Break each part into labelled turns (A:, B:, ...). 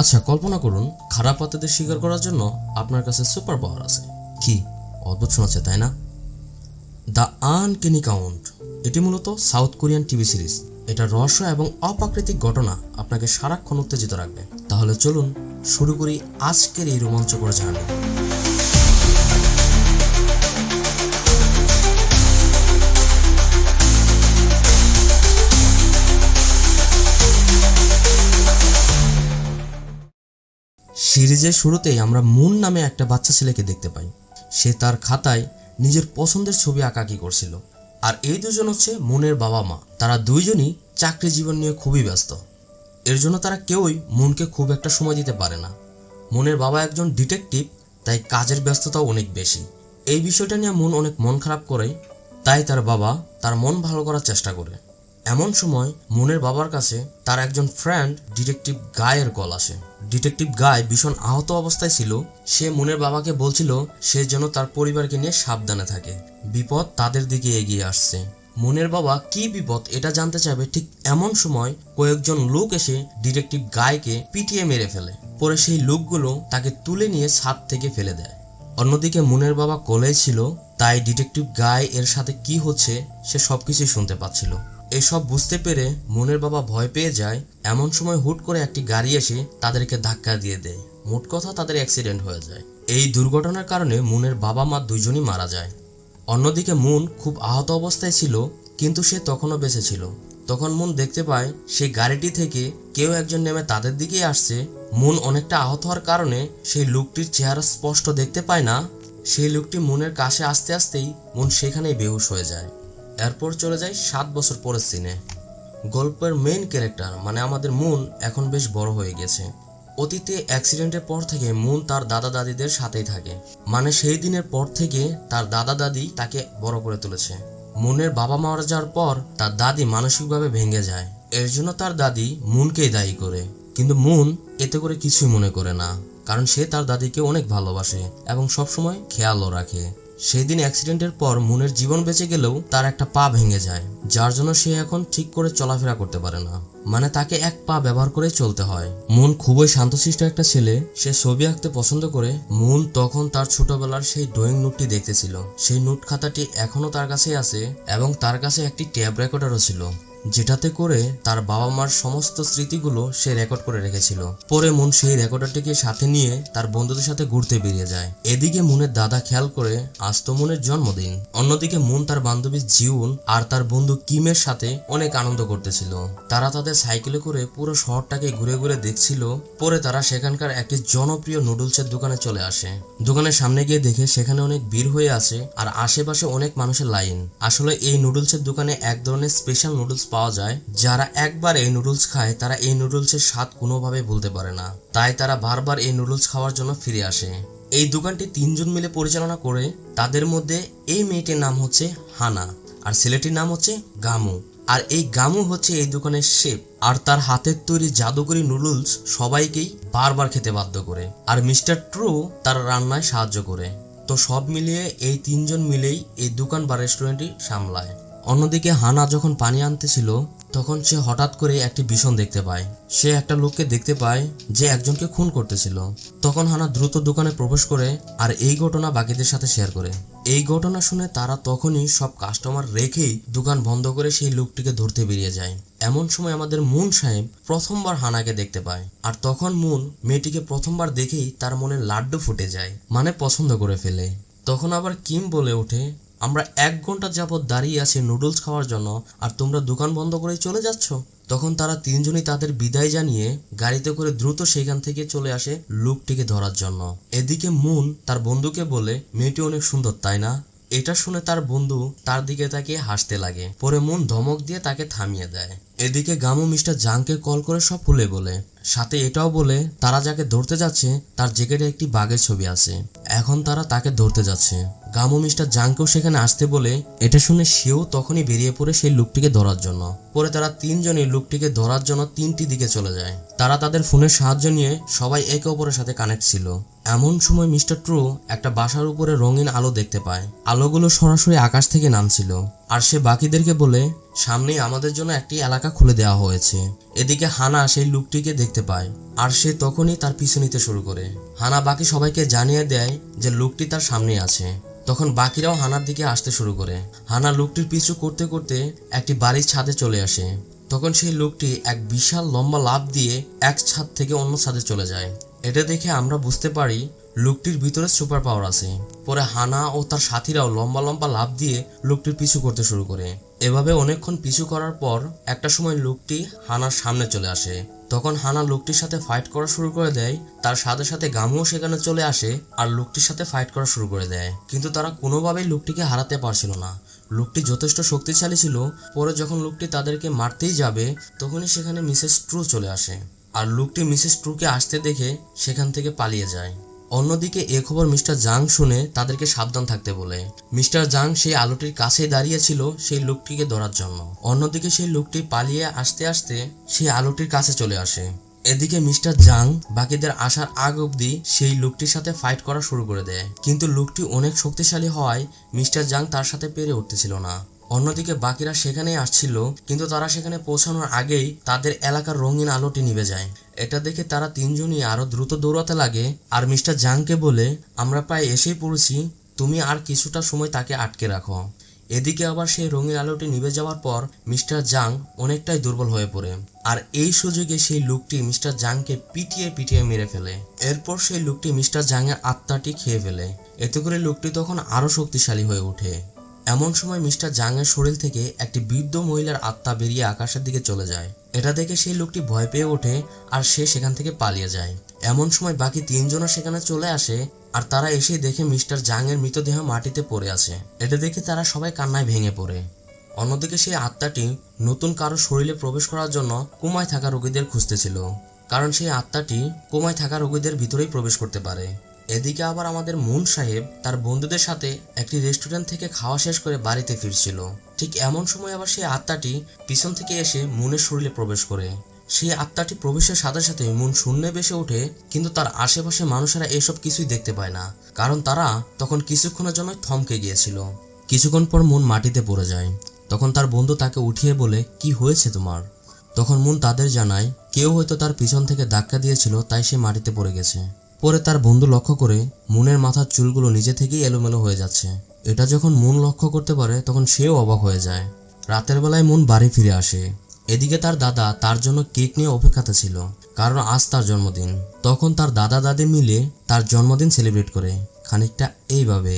A: আচ্ছা কল্পনা করুন, খারাপ আত্মাদের শিকার করার জন্য আপনার কাছে সুপার পাওয়ার আছে। কি? অদ্ভুত শোনাচ্ছে, তাই না? দ্য আনকেনি কাউন্ট এটি মূলত সাউথ কোরিয়ান টিভি সিরিজ এটা রহস্য এবং অপ্রাকৃতিক ঘটনা আপনাকে সারাক্ষণ উত্তেজিত রাখবে। তাহলে চলুন শুরু করি আজকের এই রোমাঞ্চকর জার্নি। সিরিজের শুরুতেই আমরা মুন নামে একটা বাচ্চা ছেলেকে দেখতে পাই। সে তার খাতায় নিজের পছন্দের ছবি আঁকাকি করছিল। আর এই দুজন হচ্ছে মুনের বাবা মা। তারা দুইজনই চাকরি জীবন নিয়ে খুবই ব্যস্ত। এর জন্য তারা কেউই মুনকে খুব একটা সময় দিতে পারে না। মুনের বাবা একজন ডিটেকটিভ, তাই কাজের ব্যস্ততাও অনেক বেশি। এই বিষয়টা নিয়ে মন অনেক মন খারাপ করে, তাই তার বাবা তার মন ভালো করার চেষ্টা করে। এমন সময় মুনের বাবার কাছে তার একজন ফ্রেন্ড ডিটেকটিভ গায়ের কল আসে। ডিটেকটিভ গায় ভীষণ আহত অবস্থায় ছিল। সে মুনের বাবাকে বলছিল, সে যেন তার পরিবারকে নিয়ে সাবধানে থাকে। বিপদ তাদের দিকে এগিয়ে আসছে। মুনের বাবা কি বিপদ এটা জানতে চাইবে ঠিক এমন সময় কয়েকজন লোক এসে ডিটেকটিভ গায়কে পিটিয়ে মেরে ফেলে। পরে সেই লোকগুলো তাকে তুলে নিয়ে ছাদ থেকে ফেলে দেয়। অন্যদিকে মুনের বাবা কলেজ ছিল, তাই ডিটেকটিভ গায় এর সাথে কি হচ্ছে সে সবকিছুই শুনতে পাচ্ছিল। এসব বুঝতে পেরে মনের বাবা ভয় পেয়ে যায়। এমন সময় হুট করে একটি গাড়ি এসে তাদেরকে ধাক্কা দিয়ে দেয়। মোট কথা তাদের অ্যাক্সিডেন্ট হয়ে যায়। এই দুর্ঘটনার কারণে মুনের বাবা মা দুজনই মারা যায়। অন্যদিকে মুন খুব আহত অবস্থায় ছিল, কিন্তু সে তখনও বেঁচে ছিল। তখন মুন দেখতে পায়, সেই গাড়িটি থেকে কেউ একজন নেমে তাদের দিকেই আসছে। মুন অনেকটা আহত হওয়ার কারণে সেই লোকটির চেহারা স্পষ্ট দেখতে পায় না। সেই লোকটি মুনের কাছে আসতে আসতেই মুন সেখানেই বেহুশ হয়ে যায়। এরপর চলে যায় সাত বছর পরের সিনে গল্পের মেইন ক্যারেক্টার মানে আমাদের মুন, এখন বেশ বড় হয়ে গেছে। অতীতে অ্যাক্সিডেন্টের পর থেকে মুন তার দাদা দাদিদের সাথেই থাকে। মানে সেই দিনের পর থেকে তার দাদা দাদি তাকে বড় করে তুলেছে। মুনের বাবা মারা যাওয়ার পর তার দাদি মানসিকভাবে ভেঙে যায়। এর জন্য তার দাদি মুনকেই দায়ী করে। কিন্তু মুন এতে করে কিছুই মনে করে না। কারণ সে তার দাদিকে অনেক ভালোবাসে এবং সবসময় খেয়ালও রাখে। সেই দিন অ্যাক্সিডেন্টের পর মুনের জীবন বেঁচে গেলেও তার একটা পা ভেঙে যায়, যার জন্য সে এখন ঠিক করে চলাফেরা করতে পারে না। মানে তাকে এক পা ব্যবহার করে চলতে হয়। মুন খুবই শান্তশিষ্ট একটা ছেলে। সে ছবি আঁকতে পছন্দ করে। মুন তখন তার ছোটবেলার সেই ড্রয়িং নোটটি দেখতেছিল। সেই নোট খাতাটি এখনও তার কাছেই আছে এবং তার কাছে একটি ট্যাব রেকর্ডারও ছিল। যেটাতে করে তার বাবা মার সমস্ত স্মৃতিগুলো সে রেকর্ড করে রেখেছিল। পরে মুন সেই রেকর্ডারটিকে সাথে নিয়ে তার বন্ধুদের সাথে ঘুরতে বেরিয়ে যায়। এদিকে মুনের দাদা খেয়াল করে আজ তো মুনের জন্মদিন। অন্যদিকে মুন তার বান্ধবী জিউন আর তার বন্ধু কিমের সাথে অনেক আনন্দ করতেছিল। তারা তাদের সাইকেলে করে পুরো শহরটাকে ঘুরে ঘুরে দেখছিল। পরে তারা সেখানকার একটি জনপ্রিয় নুডলসের দোকানে চলে আসে। দোকানের সামনে গিয়ে দেখে সেখানে অনেক ভিড় হয়ে আছে আর আশেপাশে অনেক মানুষের লাইন। আসলে এই নুডলসের দোকানে এক ধরনের স্পেশাল নুডলস পাওয়া যায়। যারা একবার এই নুডলস খায়, তারা এই নুডলসের স্বাদ কোনোভাবে ভুলতে পারে না। তাই তারা বারবার এই নুডলস খাওয়ার জন্য ফিরে আসে। এই দোকানটি তিনজন মিলে পরিচালনা করে, তাদের মধ্যে এই মেয়েটির নাম হচ্ছে হানা আর ছেলেটির নাম হচ্ছে গামু। আর এই গামু হচ্ছে এই দোকানের শেফ আর তার হাতের তৈরি জাদুকরি নুডলস সবাইকেই বারবার খেতে বাধ্য করে। আর মিস্টার ট্রু তার রান্নায় সাহায্য করে। তো সব মিলিয়ে এই তিনজন মিলেই এই দোকান বা রেস্টুরেন্টটি সামলায়। অন্যদিকে হানা যখন পানি আনতেছিল, তখন সে হঠাৎ করে একটি ভীষণ দেখতে পায়। সে একটা লোককে দেখতে পায় যে একজনকে খুন করতেছিল। তখন হানা দ্রুত দোকানে প্রবেশ করে আর এই ঘটনা বাকিদের সাথে শেয়ার করে। এই ঘটনা শুনে তারা তখনই সব কাস্টমার রেখেই দোকান বন্ধ করে সেই লোকটিকে ধরতে বেরিয়ে যায়। এমন সময় আমাদের মুন সাহেব প্রথমবার হানাকে দেখতে পায় আর তখন মুন মেয়েটিকে প্রথমবার দেখেই তার মনে লাড্ডু ফুটে যায় মানে পছন্দ করে ফেলে। তখন আবার কিম বলে ওঠে আমরা এক ঘণ্টা যাবৎ দাঁড়িয়ে আছি নুডলস খাওয়ার জন্য, আর তোমরা দোকান বন্ধ করে চলে যাচ্ছ। তখন তারা তিনজনই তাদের বিদায় জানিয়ে গাড়িতে করে দ্রুত সেখান থেকে চলে আসে লোকটিকে ধরার জন্য। এদিকে মুন তার বন্ধুকে বলে, মেয়েটি অনেক সুন্দর, তাই না? এটা শুনে তার বন্ধু তার দিকে তাকিয়ে হাসতে লাগে। পরে মুন ধমক দিয়ে তাকে থামিয়ে দেয়। এদিকে গামু মিস্টার জাংকে কল করে সব খুলে বলে। সাথে এটাও বলে, তারা যাকে ধরতে যাচ্ছে, তার জ্যাকেটে একটি বাঘের ছবি আছে। এখন তারা তাকে ধরতে যাচ্ছে। গামু মিস্টার জাংকেও সেখানে আসতে বলে, এটা শুনে সেও তখনই বেরিয়ে পড়ে সেই লোকটিকে ধরার জন্য। পরে তারা তিনজনই লোকটিকে ধরার জন্য তিনটি দিকে চলে যায়। তারা তাদের ফোনের সাহায্য নিয়ে সবাই একে অপরের সাথে কানেক্ট ছিল। এমন সময় মিস্টার ট্রু একটা বাসার উপরে রঙিন আলো দেখতে পায়। আলোগুলো সরাসরি আকাশ থেকে নামছিল। আর সে বাকিদেরকে বলে, সামনেই আমাদের জন্য একটি এলাকা খুলে দেওয়া হয়েছে। এদিকে হানা সেই লোকটিকে দেখতে পায় আর সে তখনই তার পিছু নিতে শুরু করে। হানা বাকি সবাইকে জানিয়ে দেয় যে লোকটি তার সামনে আছে। তখন বাকিরাও হানার দিকে আসতে শুরু করে। হানা লোকটির পিছু করতে করতে একটি বাড়ির ছাদে চলে আসে। তখন সেই লোকটি এক বিশাল লম্বা লাফ দিয়ে এক ছাদ থেকে অন্য ছাদে চলে যায়। এটা দেখে আমরা বুঝতে পারি লোকটির ভিতরে সুপার পাওয়ার আছে। পরে হানা ও তার সাথীরাও লম্বা লম্বা লাফ দিয়ে লোকটির পিছু করতে শুরু করে। এভাবে অনেকক্ষণ পিছু করার পর একটা সময় লোকটি হানার সামনে চলে আসে। তখন হানা লোকটির সাথে ফাইট করা শুরু করে দেয়, তার সাথে সাথে গামুও সেখানে চলে আসে আর লোকটির সাথে ফাইট করা শুরু করে দেয়। কিন্তু তারা কোনোভাবেই লোকটিকে হারাতে পারছিল না। লোকটি যথেষ্ট শক্তিশালী ছিল, পরে যখন লোকটি তাদেরকে মারতেই যাবে, তখনই সেখানে মিসেস ট্রু চলে আসে। আর লোকটি মিসেস ট্রুকে আসতে দেখে সেখান থেকে পালিয়ে যায়। অন্যদিকে এ খবর মিস্টার জাং শুনে তাদেরকে সাবধান থাকতে বলে। মিস্টার জাং সেই আলোটির কাছে দাঁড়িয়েছিল সেই লোকটিকে ধরার জন্য। অন্যদিকে সেই লোকটি পালিয়ে আসতে আসতে সেই আলোটির কাছে চলে আসে। এদিকে মিস্টার জাং বাকিদের আসার আগ অবধি সেই লোকটির সাথে ফাইট করা শুরু করে দেয়। কিন্তু লোকটি অনেক শক্তিশালী হওয়ায় মিস্টার জাং তার সাথে পেরে উঠতেছিল না। অন্যদিকে বাকিরা সেখানেই আসছিল, কিন্তু তারা সেখানে পৌঁছানোর আগেই তাদের এলাকার রঙিন আলোটি নিভে যায়। এটা দেখে তারা তিনজনই আরও দ্রুত দৌড়াতে লাগে, আর মিস্টার জাংকে বলে, আমরা প্রায় এসেই পড়েছি, তুমি আর কিছুটা সময় তাকে আটকে রাখো। এদিকে আবার সেই রঙিন আলোটি নিভে যাওয়ার পর মিস্টার জাং অনেকটাই দুর্বল হয়ে পড়ে। আর এই সুযোগে সেই লোকটি মিস্টার জাংকে পিটিয়ে পিটিয়ে মেরে ফেলে। এরপর সেই লোকটি মিস্টার জাংয়ের আত্মাটি খেয়ে ফেলে। এতে করে লোকটি তখন আরও শক্তিশালী হয়ে ওঠে। এমন সময় মিস্টার জাংয়ের শরীর থেকে একটি বৃদ্ধ মহিলার আত্মা বেরিয়ে আকাশের দিকে চলে যায়। এটা দেখে সেই লোকটি ভয় পেয়ে ওঠে আর সে সেখান থেকে পালিয়ে যায়। এমন সময় বাকি তিনজনও সেখানে চলে আসে আর তারা এসে দেখে মিস্টার জাংয়ের মৃতদেহ মাটিতে পড়ে আছে। এটা দেখে তারা সবাই কান্নায় ভেঙে পড়ে। অন্যদিকে সেই আত্মাটি নতুন কারও শরীরে প্রবেশ করার জন্য কোমায় থাকা রোগীদের খুঁজতেছিল, কারণ সেই আত্মাটি কোমায় থাকা রোগীদের ভিতরেই প্রবেশ করতে পারে। এদিকে আবার আমাদের মুন সাহেব তার বন্ধুদের সাথে একটি রেস্টুরেন্ট থেকে খাওয়া শেষ করে বাড়িতে ফিরছিল। ঠিক এমন সময় আবার সেই আত্মাটি পিছন থেকে এসে মুনের শরীরে প্রবেশ করে। সেই আত্মাটি প্রবেশের সাথে সাথে মন শূন্যে বেসে ওঠে, কিন্তু তার আশেপাশে মানুষেরা এসব কিছুই দেখতে পায় না। কারণ তারা তখন কিছুক্ষণের জন্য থমকে গিয়েছিল। কিছুক্ষণ পর মন মাটিতে পড়ে যায়। তখন তার বন্ধু তাকে উঠিয়ে বলে, কি হয়েছে তোমার? তখন মন তাদের জানায়, কেউ হয়তো তার পিছন থেকে ধাক্কা দিয়েছিল, তাই সে মাটিতে পড়ে গেছে। পরে তার বন্ধু লক্ষ্য করে মুনের মাথার চুলগুলো নিজে থেকেই এলোমেলো হয়ে যাচ্ছে। এটা যখন মন লক্ষ্য করতে পারে, তখন সেও অবাক হয়ে যায়। রাতের বেলায় মন বাড়ি ফিরে আসে। এদিকে তার দাদা তার জন্য কেক নিয়ে অপেক্ষাতে ছিল, কারণ আজ তার জন্মদিন। তখন তার দাদা দাদি মিলে তার জন্মদিন সেলিব্রেট করে, খানিকটা এইভাবে।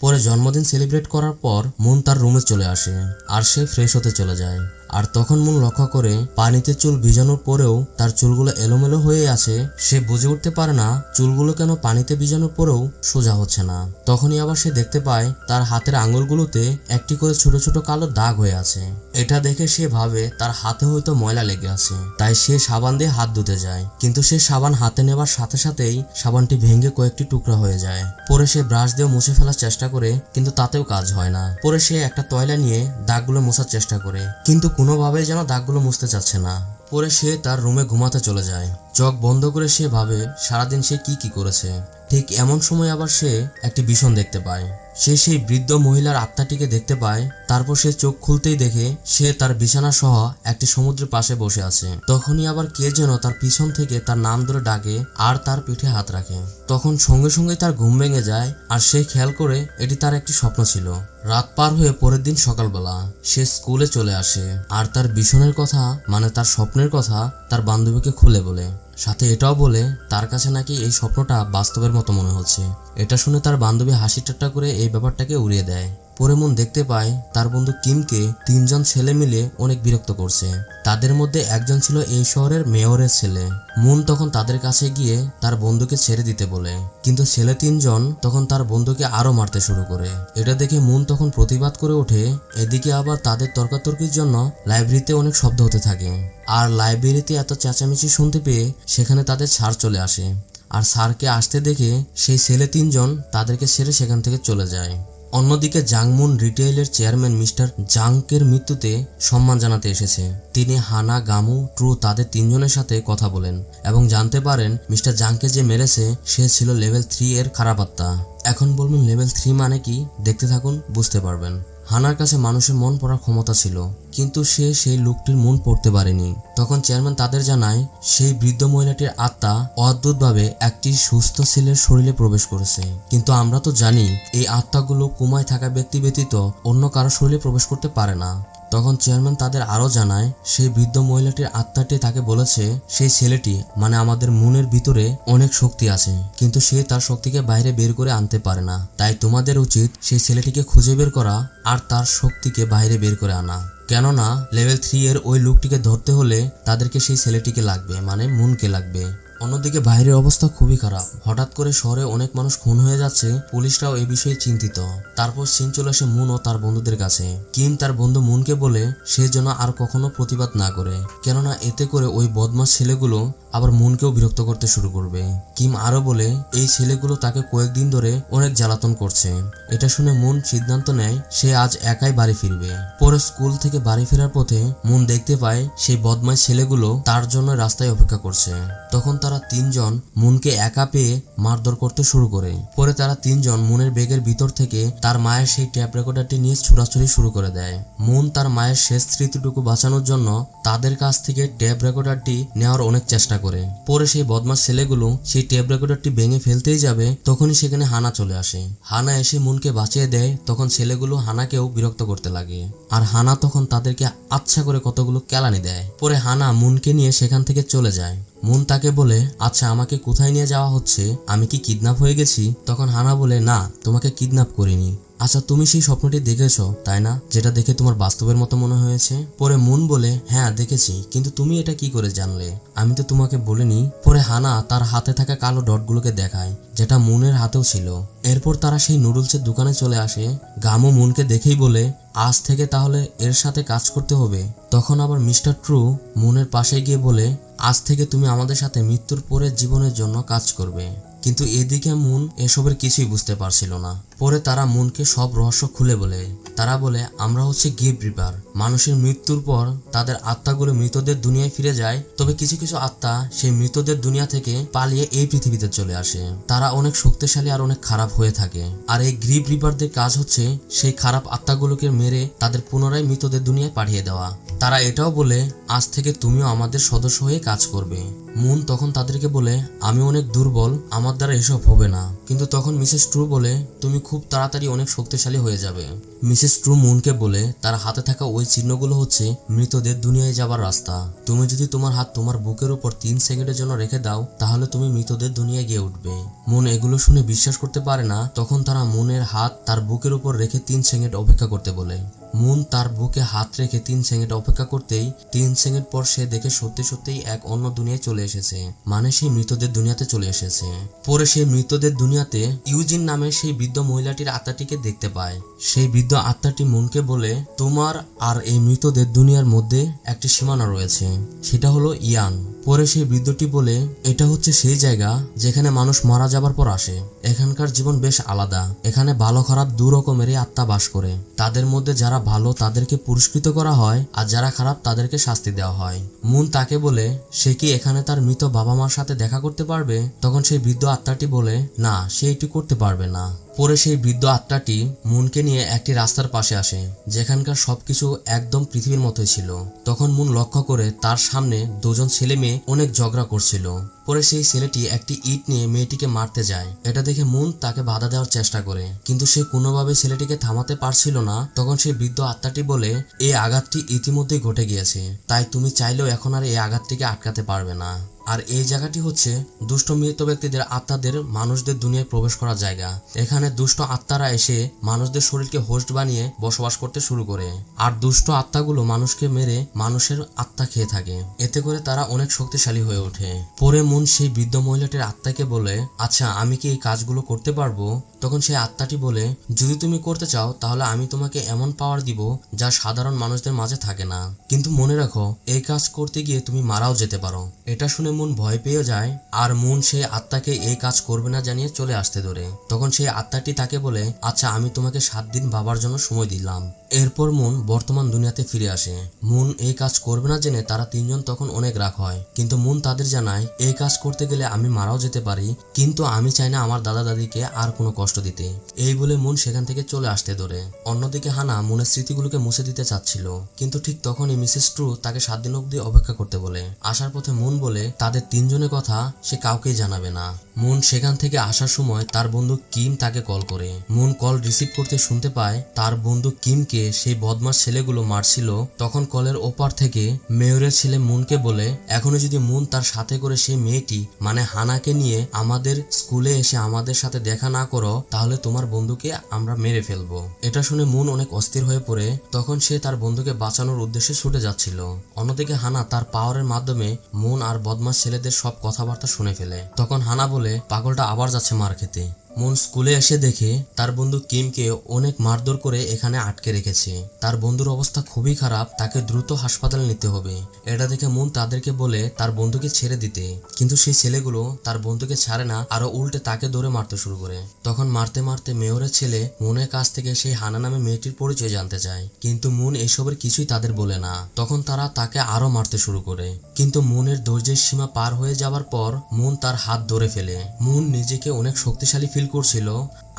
A: পরে জন্মদিন সেলিব্রেট করার পর মন তার রুমে চলে আসে, আর সে ফ্রেশ হতে চলে যায়। আর তখন মুন লক্ষ্য করে পানিতে চুল ভিজানোর পরেও তার চুলগুলো এলোমেলো হয়ে আছে, সে বুঝে উঠতে পারে না চুলগুলো কেন পানিতে ভিজানোর পরেও সোজা হচ্ছে না। তখনই আবার সে দেখতে পায় তার হাতের আঙুলগুলোতে একটি করে ছোট ছোট কালো দাগ হয়ে আছে। এটা দেখে সে ভাবে তার হাতে হয়তো ময়লা লেগে আছে। তাই সে সাবান দিয়ে হাত ধুতে যায়। কিন্তু সে সাবান হাতে নেবার সাথে সাথেই সাবানটি ভেঙে কয়েকটি টুকরা হয়ে যায়। পরে সে ব্রাশ দিয়ে মুছে ফেলার চেষ্টা করে, কিন্তু তাতেও কাজ হয় না। পরে সে একটা তয়লা নিয়ে দাগগুলো মোছার চেষ্টা করে। কিন্তু কোনোভাবেই যেন দাগগুলো মুছতে চাচ্ছে না। পরে সে তার রুমে ঘুমাতে চলে যায়। চোখ বন্ধ করে সে ভাবে সারাদিন সে কি কি করেছে। ঠিক এমন সময় আবার সে একটি ভীষণ দেখতে পায়। সে সেই বৃদ্ধ মহিলার আত্মাটিকে দেখতে পায়, তারপর সে চোখ খুলতেই দেখে সে তার বিছানা সহ একটি সমুদ্রের পাশে বসে আছে। তখনই আবার কে যেন তার পিছন থেকে তার নাম ধরে ডাকে আর তার পিঠে হাত রাখে। তখন সঙ্গে সঙ্গে তার ঘুম ভেঙে যায় আর সে খেয়াল করে এটি তার একটি স্বপ্ন ছিল। রাত পার হয়ে পরের দিন সকালবেলা সে স্কুলে চলে আসে আর তার বিছনের কথা মানে তার স্বপ্নের কথা তার বান্ধবীকে খুলে বলে। সাথে এটাও বলে, তার কাছে নাকি এই স্বপ্নটা বাস্তবের মতো মনে হচ্ছে। এটা শুনে তার বান্ধবী হাসি ঠাট্টা করে এই ব্যাপারটাকে উড়িয়ে দেয়। পরে মন দেখতে পায়, তার বন্ধু কিমকে তিনজন ছেলে মিলে অনেক বিরক্ত করছে। তাদের মধ্যে একজন ছিল এই শহরের মেয়রের ছেলে। মুন তখন তাদের কাছে গিয়ে তার বন্ধুকে ছেড়ে দিতে বলে। কিন্তু ছেলে তিনজন তখন তার বন্ধুকে আরও মারতে শুরু করে। এটা দেখে মুন তখন প্রতিবাদ করে ওঠে, এদিকে আবার তাদের তর্কাতর্কির জন্য লাইব্রেরিতে অনেক শব্দ হতে থাকে। আর লাইব্রেরিতে এত চেঁচামেচি শুনতে পেয়ে সেখানে তাদের ছাড় চলে আসে। আর স্যারকে আসতে দেখে সেই ছেলে তিনজন তাদেরকে ছেড়ে সেখান থেকে চলে যায়। অন্যদিকে জাংমুন রিটেইলের চেয়ারম্যান মিস্টার জাংকের মৃত্যুতে সম্মান জানাতে এসেছে। তিনি হানা, গামু, ট্রু তাদের তিনজনের সাথে কথা বলেন এবং জানতে পারেন মিস্টার জাংকে যে মেরেছে, সে ছিল লেভেল থ্রি এর খারাপ আত্মা। এখন বলবেন লেভেল থ্রি মানে কি? দেখতে থাকুন, বুঝতে পারবেন। হানার কাছে মানুষের মন পড়ার ক্ষমতা ছিল, কিন্তু সে সেই লোকটির মন পড়তে পারেনি। তখন চেয়ারম্যান তাদের জানায়, সেই বৃদ্ধ মহিলাটির আত্মা অদ্ভুতভাবে একটি সুস্থ ছেলের শরীরে প্রবেশ করেছে। কিন্তু আমরা তো জানি, এই আত্মাগুলো কুমায় থাকা ব্যক্তি ব্যতীত অন্য কারও শরীরে প্রবেশ করতে পারে না। তখন চেয়ারম্যান তাদের আরও জানায়, সেই বৃদ্ধ মহিলাটির আত্মাটি তাকে বলেছে, সেই ছেলেটি মানে আমাদের মনের ভিতরে অনেক শক্তি আছে, কিন্তু সে তার শক্তিকে বাইরে বের করে আনতে পারে না। তাই তোমাদের উচিত সেই ছেলেটিকে খুঁজে বের করা আর তার শক্তিকে বাইরে বের করে আনা। কেননা, লেভেল থ্রি এর ওই লোকটিকে ধরতে হলে তাদেরকে সেই ছেলেটিকে লাগবে মানে মুনকে লাগবে। অন্যদিকে বাইরের অবস্থা খুবই খারাপ। হঠাৎ করে শহরে অনেক মানুষ খুন হয়ে যাচ্ছে, পুলিশরাও এই বিষয়ে চিন্তিত। তারপর সিন চলে আসে মুন ও তার বন্ধুদের কাছে। কিম তার বন্ধু মুনকে বলে, সে যেন আর কখনো প্রতিবাদ না করে। কেননা এতে করে ওই বদমাস ছেলেগুলো আবার মুনকেও বিরক্ত করতে শুরু করবে। কিম আরও বলে, এই ছেলেগুলো তাকে কয়েকদিন ধরে অনেক জ্বালাতন করছে। এটা শুনে মুন সিদ্ধান্ত নেয়, সে আজ একাই বাড়ি ফিরবে। পরে স্কুল থেকে বাড়ি ফেরার পথে মুন দেখতে পায়, সেই বদমাস ছেলেগুলো তার জন্য রাস্তায় অপেক্ষা করছে। তখন তারা তিনজন মুনকে একা পেয়ে মারধর করতে শুরু করে। পরে তারা তিনজন মুনের বেগের ভিতর থেকে তার মায়ের সেই ট্যাপ রেকর্ডারটি নিয়ে ছুড়াছুড়ি শুরু করে দেয়। মুন তার মায়ের শেষ স্মৃতিটুকু বাঁচানোর জন্য তাদের কাছ থেকে ট্যাপ রেকর্ডারটি নেওয়ার অনেক চেষ্টা করে। পরে সেই বদমাস ছেলেগুলো সেই ট্যাপ রেকর্ডারটি ভেঙে ফেলতেই যাবে, তখনই সেখানে হানা চলে আসে। হানা এসে মুনকে বাঁচিয়ে দেয়, তখন ছেলেগুলো হানাকেও বিরক্ত করতে লাগে। আর হানা তখন তাদেরকে আচ্ছা করে কতগুলো কেলানি দেয়। পরে হানা মুনকে নিয়ে সেখান থেকে চলে যায়। মুন তাকে বলে আচ্ছা আমাকে কোথায় নিয়ে যাওয়া হচ্ছে? আমি কি কিডন্যাপ হয়ে গেছি? তখন হানা বলে, না, তোমাকে কিডন্যাপ করিনি। আচ্ছা তুমি সেই স্বপ্নটি দেখেছ, তাই না? যেটা দেখে তোমার বাস্তবের মতো মনে হয়েছে? পরে মুন বলে হ্যাঁ দেখেছি। কিন্তু তুমি এটা কি করে জানলে? আমি তো তোমাকে বলিনি। পরে হানা তার হাতে থাকা কালো ডটগুলোকে দেখায়, যেটা মুনের হাতেও ছিল। এরপর তারা সেই নুডলসের দোকানে চলে আসে। গামো মুনকে দেখেই বলে, আজ থেকে তাহলে এর সাথে কাজ করতে হবে। তখন আবার মিস্টার ট্রু মুনের পাশে গিয়ে বলে, আজ থেকে তুমি আমাদের সাথে মৃত্যুর পরে জীবনের জন্য কাজ করবে। কিন্তু এদিকে মুন এসবের কিছুই বুঝতে পারছিল না। পরে তারা মুনকে সব রহস্য খুলে বলে। তারা বলে, আমরা হচ্ছে গিভ রিপার। মানুষের মৃত্যুর পর তাদের আত্মাগুলো মৃতদের দুনিয়ায় ফিরে যায়, তবে কিছু কিছু আত্মা সেই মৃতদের দুনিয়া থেকে পালিয়ে এই পৃথিবীতে চলে আসে। তারা অনেক শক্তিশালী আর অনেক খারাপ হয়ে থাকে। আর এই গ্রিপ রিপারদের কাজ হচ্ছে সেই খারাপ আত্মাগুলোকে মেরে তাদের পুনরায় মৃতদের দুনিয়ায় পাঠিয়ে দেওয়া। তারা এটাও বলে, আজ থেকে তুমিও আমাদের সদস্য হয়ে কাজ করবে। মুন তখন তাদেরকে বলে, আমি অনেক দুর্বল, আমার দ্বারা এসব হবে না। কিন্তু তখন মিসেস ট্রু বলে, তুমি খুব তাড়াতাড়ি অনেক শক্তিশালী হয়ে যাবে। মিসেস ট্রু মুনকে বলে, তার হাতে থাকা ওই চিহ্নগুলো হচ্ছে মৃতদের দুনিয়ায় যাবার রাস্তা। তুমি যদি তোমার হাত তোমার বুকের উপর তিন সেকেন্ডের জন্য রেখে দাও, তাহলে তুমি মৃতদের দুনিয়ায় গিয়ে উঠবে। মন এগুলো শুনে বিশ্বাস করতে পারে না। তখন তারা মনের হাত তার বুকের উপর রেখে তিন সেকেন্ড অপেক্ষা করতে বলে। মুন তার বুকে হাত রেখে তিন সেকেন্ড অপেক্ষা করতেই, তিন সেকেন্ড পর সে দেখে সত্যি সত্যিই এক অন্য দুনিয়ায় চলে এসেছে। মানে সেই মৃতদের দুনিয়াতে চলে এসেছে। পরে সেই মৃতদের দুনিয়াতে ইউজিন নামে সেই বৃদ্ধ মহিলাটির আত্মাটিকে দেখতে পায়। সেই বৃদ্ধ আত্মাটি মনকে বলে, তোমার আর এই মৃতদের দুনিয়ার মধ্যে একটি সীমানা রয়েছে। সেটা হলো ইয়ান। পরে সেই বৃদ্ধটি বলে, এটা হচ্ছে সেই জায়গা যেখানে মানুষ মারা যাবার পর আসে। এখানকার জীবন বেশ আলাদা। এখানে ভালো খারাপ দু রকমেরই আত্মা বাস করে। তাদের মধ্যে যারা ভালো তাদেরকে পুরস্কৃত করা হয় আর যারা খারাপ তাদেরকে শাস্তি দেওয়া হয়। মুন তাকে বলে, সে কি এখানে তার মৃত বাবা মার সাথে দেখা করতে পারবে? তখন সেই বৃদ্ধ আত্মাটি বলে, না, সে এটি করতে পারবে না। পরে সেই বৃদ্ধ আত্মাটি মুনকে নিয়ে একটি রাস্তার পাশে আসে, যেখানকার সবকিছু একদম পৃথিবীর মতোই ছিল। তখন মুন লক্ষ্য করে তার সামনে দুজন ছেলে মেয়ে অনেক ঝগড়া করছিল। পরে সেই ছেলেটি একটি ইট নিয়ে মেয়েটিকে মারতে যায়। এটা দেখে মুন তাকে বাধা দেওয়ার চেষ্টা করে। কিন্তু সে কোনোভাবে ছেলেটিকে থামাতে পারছিল না। তখন সেই বৃদ্ধ আত্মাটি বলে, এই আঘাতটি ইতিমধ্যেই ঘটে গিয়েছে। তাই তুমি চাইলেও এখন আর এই আঘাতটিকে আটকাতে পারবে না। আর এই জায়গাটি হচ্ছে দুষ্ট মৃত ব্যক্তিদের আত্মাদের মানুষদের দুনিয়ায় প্রবেশ করার জায়গা। এখানে দুষ্ট আত্মারা এসে মানুষদের শরীরকে হোস্ট বানিয়ে বসবাস করতে শুরু করে। আর দুষ্ট আত্মাগুলো মানুষকে মেরে মানুষের আত্মা খেয়ে থাকে। এতে করে তারা অনেক শক্তিশালী হয়ে ওঠে। পরে মন সেই বৃদ্ধ মহিলাটির আত্মাকে বলে আচ্ছা আমি কি এই কাজগুলো করতে পারব? তখন সেই আত্মাটি বলে, যদি তুমি করতে চাও, তাহলে আমি তোমাকে এমন পাওয়ার দিব যা সাধারণ মানুষদের মাঝে থাকে না। কিন্তু মনে রাখো, এই কাজ করতে গিয়ে তুমি মারাও যেতে পারো। এটা শুনে মুন ভয় পেয়ে যায়, আর মুন সেই আত্মাকে এই কাজ করবে না জানিয়ে চলে আসতে ধরে। তখন সেই আত্মাটি তাকে বলে আচ্ছা আমি তোমাকে সাত দিন বাবার জন্য সময় দিলাম। এরপর মুন বর্তমান দুনিয়াতে ফিরে আসে। মুন এই কাজ করবে না জেনে তারা তিনজন তখন অনেক রাগ হয়। কিন্তু মুন তাদের জানায় এই কাজ করতে গেলে আমি মারাও যেতে পারি, কিন্তু আমি চাই না আমার দাদা দাদিকে আর কোনো কষ্ট দিতে। এই বলে মুন সেখান থেকে চলে আসতে ধরে। অন্যদিকে হানা মুনের স্মৃতিগুলোকে মুছে দিতে চাচ্ছিল। কিন্তু ঠিক তখনই মিসেস ট্রু তাকে সাত দিন অবধি অপেক্ষা করতে বলে। আসার পথে মুন বলে তাদের তিনজনের কথা সে কাউকেই জানাবে না। মুন সেখান থেকে আসার সময় তার বন্ধু কিম তাকে কল করে। মুন কল রিসিভ করতে শুনতে পায় তার বন্ধু কিমকে সেই বদমাস ছেলেগুলো মারছিল। তখন কলের ওপার থেকে মেয়রের ছেলে মুনকে বলে এখনও যদি মুন তার সাথে করে সেই মেয়েটি মানে হানাকে নিয়ে আমাদের স্কুলে এসে আমাদের সাথে দেখা না করো, তাহলে তোমার বন্ধুকে আমরা মেরে ফেলব। এটা শুনে মুন অনেক অস্থির হয়ে পড়ে। তখন সে তার বন্ধুকে বাঁচানোর উদ্দেশ্যে ছুটে যাচ্ছিল। অন্যদিকে হানা তার পাওয়ারের মাধ্যমে মুন আর বদমাস ছেলেদের সব কথাবার্তা শুনে ফেলে। তখন হানা বলে পাগলটা আবার যাচ্ছে মার খেতে। মুন স্কুলে এসে দেখে তার বন্ধু কিমকে অনেক মারধর করে এখানে আটকে রেখেছে। তার বন্ধুর অবস্থা খুবই খারাপ, তাকে দ্রুত হাসপাতালে নিতে হবে। এটা দেখে মুন তাদেরকে বলে তার বন্ধুকে ছেড়ে দিতে। কিন্তু সেই ছেলেগুলো তার বন্ধুকে ছাড়ে না, আরও উল্টে তাকে ধরে মারতে শুরু করে। তখন মারতে মারতে মেয়রের ছেলে মুনের কাছ থেকে সেই হানা নামে মেয়েটির পরিচয় জানতে চায়। কিন্তু মুন এসবের কিছুই তাদের বলে না। তখন তারা তাকে আরও মারতে শুরু করে। কিন্তু মুনের ধৈর্যের সীমা পার হয়ে যাওয়ার পর মুন তার হাত ধরে ফেলে। মুন নিজেকে অনেক শক্তিশালী ফিল করছিল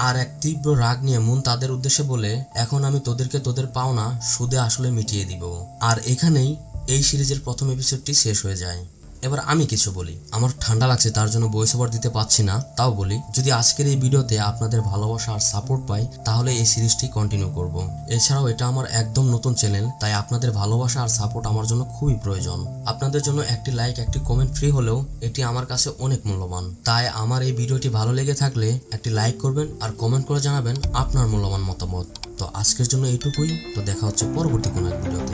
A: আর এক তীব্র রাগ নিয়ে মুন তাদের উদ্দেশ্যে বলে, এখন আমি তোদেরকে তোদের পাওনা সুদে আসলে মিটিয়ে দিব। আর এখানেই এই সিরিজের প্রথম এপিসোডটি শেষ হয়ে যায়। এবার আমি কিছু বলি। আমার ঠান্ডা লাগছে, তার জন্য ভয়েস ওভার দিতে পারছি না, তাও বলি, যদি আজকের এই ভিডিওতে আপনাদের ভালোবাসা আর সাপোর্ট পাই, তাহলে এই সিরিজটি কন্টিনিউ করব। এছাড়াও এটা আমার একদম নতুন চ্যানেল তাই আপনাদের ভালোবাসা আর সাপোর্ট আমার জন্য খুবই প্রয়োজন। আপনাদের জন্য একটি লাইক একটি কমেন্ট ফ্রি হলেও এটি আমার কাছে অনেক মূল্যবান। তাই আমার এই ভিডিওটি ভালো লেগে থাকলে একটি লাইক করবেন আর কমেন্ট করে জানাবেন আপনার মূল্যবান মতামত। তো আজকের জন্য এইটুকুই, তো দেখা হচ্ছে পরবর্তী কোনো এক ভিডিওতে।